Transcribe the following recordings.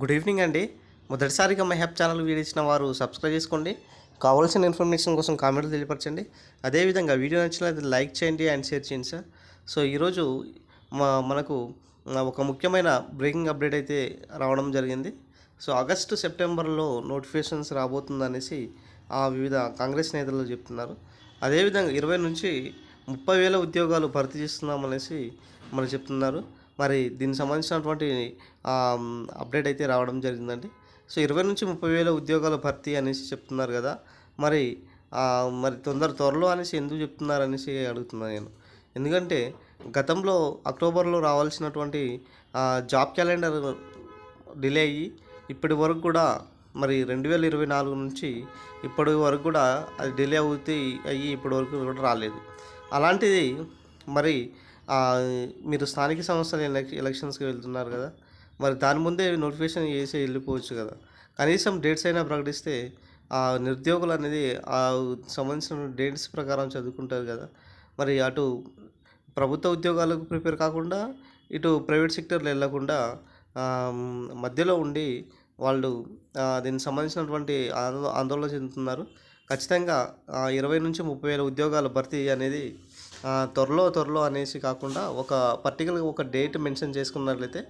Good evening అండి. మొదటిసారిగా my హ్యాప్ channel video ఇచ్చిన వారు సబ్స్క్రైబ్ చేసుకోండి. కావాల్సిన ఇన్ఫర్మేషన్ కోసం కామెంట్లు తెలియపరచండి. అదేవిధంగా వీడియో నచ్చినట్లయితే లైక్ చేయండి అండ్ షేర్ చేయండి సార్. సో ఈరోజు మా మనకు ఒక ముఖ్యమైన బ్రేకింగ్ అప్డేట్ అయితే రావడం జరిగింది. సో ఆగస్టు సెప్టెంబర్లో నోటిఫికేషన్స్ రాబోతుందనేసి ఆ వివిధ కాంగ్రెస్ నేతలు చెప్తున్నారు. అదేవిధంగా ఇరవై నుంచి ముప్పై వేల ఉద్యోగాలు భర్తీ చేస్తున్నామనేసి మరి చెప్తున్నారు. మరి దీనికి సంబంధించినటువంటి అప్డేట్ అయితే రావడం జరిగిందండి. సో ఇరవై నుంచి ముప్పై వేల ఉద్యోగాల భర్తీ అనేసి చెప్తున్నారు కదా మరి మరి తొందర త్వరలో అనేసి ఎందుకు చెప్తున్నారు అనేసి అడుగుతున్నాను నేను. ఎందుకంటే గతంలో అక్టోబర్లో రావాల్సినటువంటి జాబ్ క్యాలెండర్ డిలే అయ్యి ఇప్పటి వరకు కూడా మరి రెండు వేల ఇరవై నాలుగు నుంచి ఇప్పటి వరకు కూడా అది డిలే అవుతే అయ్యి ఇప్పటి వరకు కూడా రాలేదు. అలాంటిది మరి మీరు స్థానిక సంస్థల ఎలక్ ఎలక్షన్స్కి వెళ్తున్నారు కదా మరి దాని ముందే నోటిఫికేషన్ చేసి వెళ్ళిపోవచ్చు కదా. కనీసం డేట్స్ అయినా ప్రకటిస్తే ఆ నిరుద్యోగులు అనేది ఆ సంబంధించిన డేట్స్ ప్రకారం చదువుకుంటారు కదా. మరి అటు ప్రభుత్వ ఉద్యోగాలకు ప్రిపేర్ కాకుండా ఇటు ప్రైవేట్ సెక్టర్లు వెళ్ళకుండా మధ్యలో ఉండి వాళ్ళు దీనికి సంబంధించినటువంటి ఆందోళన చెందుతున్నారు. ఖచ్చితంగా ఇరవై నుంచి ముప్పై వేల ఉద్యోగాల భర్తీ అనేది త్వరలో త్వరలో అనేసి కాకుండా ఒక పర్టికులర్గా ఒక డేట్ మెన్షన్ చేసుకున్నట్లయితే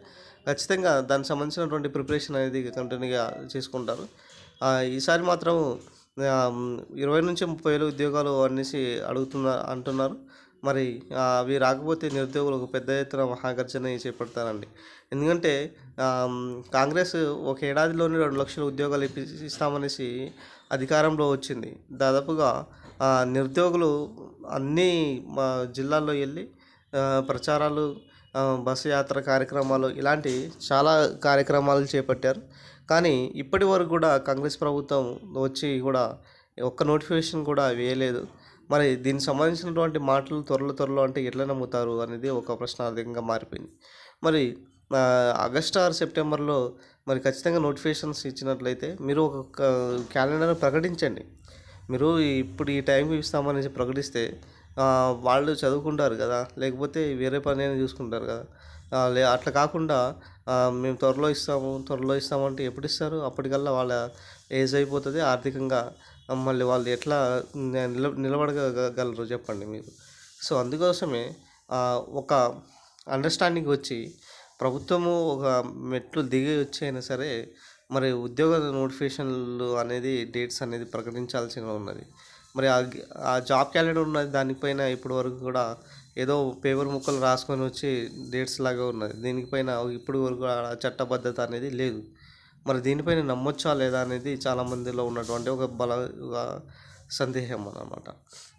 ఖచ్చితంగా దానికి సంబంధించినటువంటి ప్రిపరేషన్ అనేది కంటిన్యూగా చేసుకుంటారు. ఈసారి మాత్రం ఇరవై నుంచి ముప్పై వేల ఉద్యోగాలు అనేసి అడుగుతున్నా అంటున్నారు. మరి అవి రాకపోతే నిరుద్యోగులకు పెద్ద ఎత్తున మహాగర్జన చేపడతారండి. ఎందుకంటే కాంగ్రెస్ ఒక ఏడాదిలోనే రెండు లక్షల ఉద్యోగాలు ఇప్పి ఇస్తామనేసి అధికారంలో వచ్చింది. దాదాపుగా నిరుద్యోగులు అన్ని మా జిల్లాల్లో వెళ్ళి ప్రచారాలు బస్సు యాత్ర కార్యక్రమాలు ఇలాంటి చాలా కార్యక్రమాలు చేపట్టారు. కానీ ఇప్పటి వరకు కూడా కాంగ్రెస్ ప్రభుత్వం వచ్చి కూడా ఒక్క నోటిఫికేషన్ కూడా వేయలేదు. మరి దీనికి సంబంధించినటువంటి మాటలు త్వరలో త్వరలో అంటే ఎట్లా నమ్ముతారు అనేది ఒక ప్రశ్నార్థకంగా మారిపోయింది. మరి ఆగస్టు ఆగస్ట్ సెప్టెంబర్లో మరి ఖచ్చితంగా నోటిఫికేషన్స్ ఇచ్చినట్లయితే మీరు ఒక క్యాలెండర్ ప్రకటించండి. మీరు ఇప్పుడు ఈ టైంకి ఇస్తామనేసి ప్రకటిస్తే వాళ్ళు చదువుకుంటారు కదా లేకపోతే వేరే పని అయినా చూసుకుంటారు కదా. లే అట్లా కాకుండా మేము త్వరలో ఇస్తాము త్వరలో ఇస్తామంటే ఎప్పుడు ఇస్తారు? అప్పటికల్లా వాళ్ళ ఏజ్ అయిపోతుంది ఆర్థికంగా మళ్ళీ వాళ్ళు ఎట్లా నిల నిలబడగలరు చెప్పండి మీరు. సో అందుకోసమే ఒక అండర్స్టాండింగ్ వచ్చి ప్రభుత్వము ఒక మెట్లు దిగి వచ్చి అయినా సరే మరి ఉద్యోగ నోటిఫికేషన్లు అనేది డేట్స్ అనేది ప్రకటించాల్సి ఉన్నది. మరి ఆ ఆ జాబ్ క్యాలెండర్ ఉన్నది దానిపైన ఇప్పటి వరకు కూడా ఏదో పేపర్ ముక్కలు రాసుకొని వచ్చి డేట్స్ లాగా ఉన్నది. దీనిపైన ఇప్పటి వరకు ఆ చట్టబద్ధత అనేది లేదు. మరి దీనిపైన నమ్మొచ్చా లేదా అనేది చాలా మందిలో ఉన్నటువంటి ఒక బల సందేహం అన్నమాట.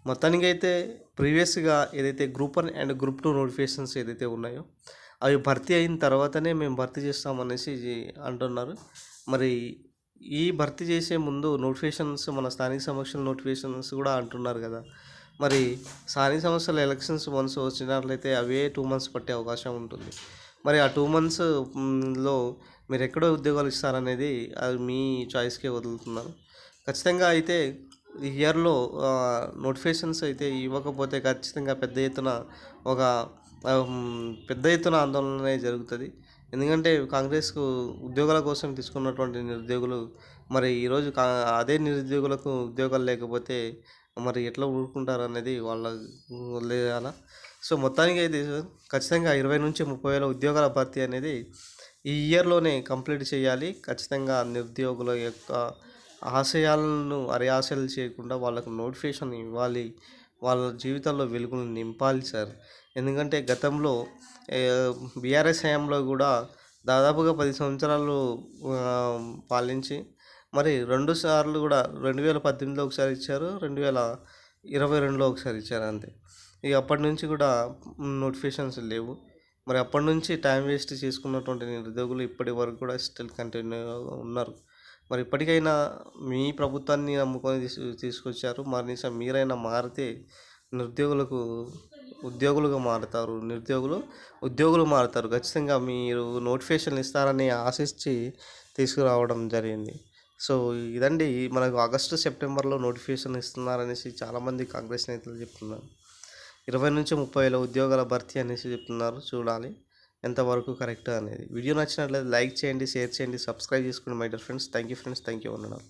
మొత్తానికి అయితే ప్రీవియస్గా ఏదైతే group one and group two notifications ఏదైతే ఉన్నాయో అవి భర్తీ అయిన తర్వాతనే మేము భర్తీ చేస్తామనేసి అంటున్నారు. మరి ఈ భర్తీ చేసే ముందు నోటిఫికేషన్స్ మన స్థానిక సమస్యల నోటిఫికేషన్స్ కూడా అంటున్నారు కదా. మరి స్థానిక సంస్థల ఎలక్షన్స్ వన్స్ వచ్చినట్లయితే అవే టూ మంత్స్ పట్టే అవకాశం ఉంటుంది. మరి ఆ టూ మంత్స్లో మీరు ఎక్కడో ఉద్యోగాలు ఇస్తారనేది అది మీ చాయిస్కే వదులుతున్నాను ఖచ్చితంగా అయితే ఈ ఇయర్లో నోటిఫికేషన్స్ అయితే ఇవ్వకపోతే ఖచ్చితంగా పెద్ద ఎత్తున ఒక పెద్ద ఎత్తున ఆందోళన జరుగుతుంది. ఎందుకంటే కాంగ్రెస్కు ఉద్యోగాల కోసం తీసుకున్నటువంటి నిరుద్యోగులు మరి ఈరోజు కా అదే నిరుద్యోగులకు ఉద్యోగాలు లేకపోతే మరి ఎట్లా ఊరుకుంటారు అనేది వాళ్ళ వదిలేయాల సో మొత్తానికి అయితే ఖచ్చితంగా ఇరవై నుంచి ముప్పై వేల ఉద్యోగాల భర్తీ అనేది ఈ ఇయర్లోనే కంప్లీట్ చేయాలి. ఖచ్చితంగా నిరుద్యోగుల యొక్క ఆశయాలను అరియాశలు చేయకుండా వాళ్ళకు నోటిఫికేషన్ ఇవ్వాలి. వాళ్ళ జీవితాల్లో వెలుగును నింపాలి సార్. ఎందుకంటే గతంలో బీఆర్ఎస్ హయాంలో కూడా దాదాపుగా పది సంవత్సరాలు పాలించి మరి రెండు సార్లు కూడా రెండు వేల పద్దెనిమిదిలో ఒకసారి ఇచ్చారు రెండు వేల ఇరవై రెండులో ఒకసారి ఇచ్చారు అంతే. ఇక అప్పటి నుంచి కూడా నోటిఫికేషన్స్ లేవు. మరి అప్పటి నుంచి టైం వేస్ట్ చేసుకున్నటువంటి నిరుద్యోగులు ఇప్పటి వరకు కూడా స్టిల్ కంటిన్యూ ఉన్నారు. మరి ఇప్పటికైనా మీ ప్రభుత్వాన్ని నమ్ముకొని తీసుకొచ్చారు. మరి మీరైనా మారితే నిరుద్యోగులకు ఉద్యోగులుగా మారుతారు. నిరుద్యోగులు ఉద్యోగులు మారుతారు. ఖచ్చితంగా మీరు నోటిఫికేషన్లు ఇస్తారని ఆశించి తీసుకురావడం జరిగింది. సో ఇదండి. మనకు ఆగస్టు సెప్టెంబర్లో నోటిఫికేషన్ ఇస్తున్నారనేసి చాలామంది కాంగ్రెస్ నేతలు చెప్తున్నారు. ఇరవై నుంచి ముప్పై వేల ఉద్యోగాల భర్తీ అనేసి చెప్తున్నారు. చూడాలి. ఎంతవరకు కరెక్ట్ అనేది. వీడియో నచ్చినట్లయితే లైక్ చేయండి షేర్ చేయండి సబ్స్క్రైబ్ చేసుకోండి my dear friends. Thank you friends thank you ఉండడం